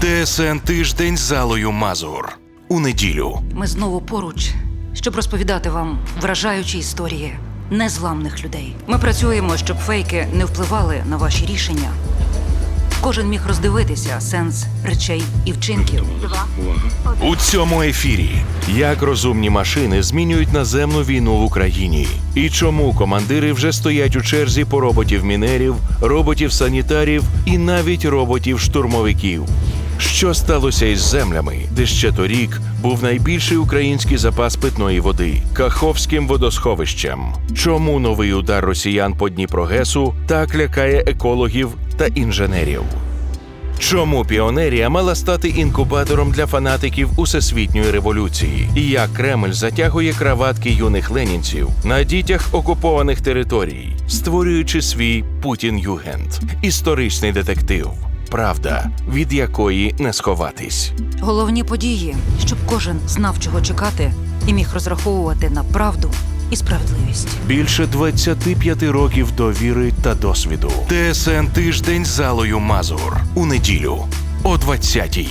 ТСН тиждень з залою Мазур у неділю. Ми знову поруч, щоб розповідати вам вражаючі історії незламних людей. Ми працюємо, щоб фейки не впливали на ваші рішення. Кожен міг роздивитися сенс речей і вчинків. У цьому ефірі як розумні машини змінюють наземну війну в Україні, і чому командири вже стоять у черзі по роботів-мінерів, роботів-санітарів і навіть роботів-штурмовиків. Що сталося із землями, де ще торік був найбільший український запас питної води Каховським водосховищем? Чому новий удар росіян по Дніпрогесу так лякає екологів та інженерів? Чому піонерія мала стати інкубатором для фанатиків усесвітньої революції? І як Кремль затягує краватки юних ленінців на дітях окупованих територій, створюючи свій Путін Югент, історичний детектив, правда, від якої не сховатись. Головні події, щоб кожен знав, чого чекати, і міг розраховувати на правду і справедливість. Більше 25 років довіри та досвіду. ТСН тиждень залою Мазур у неділю о 20-й.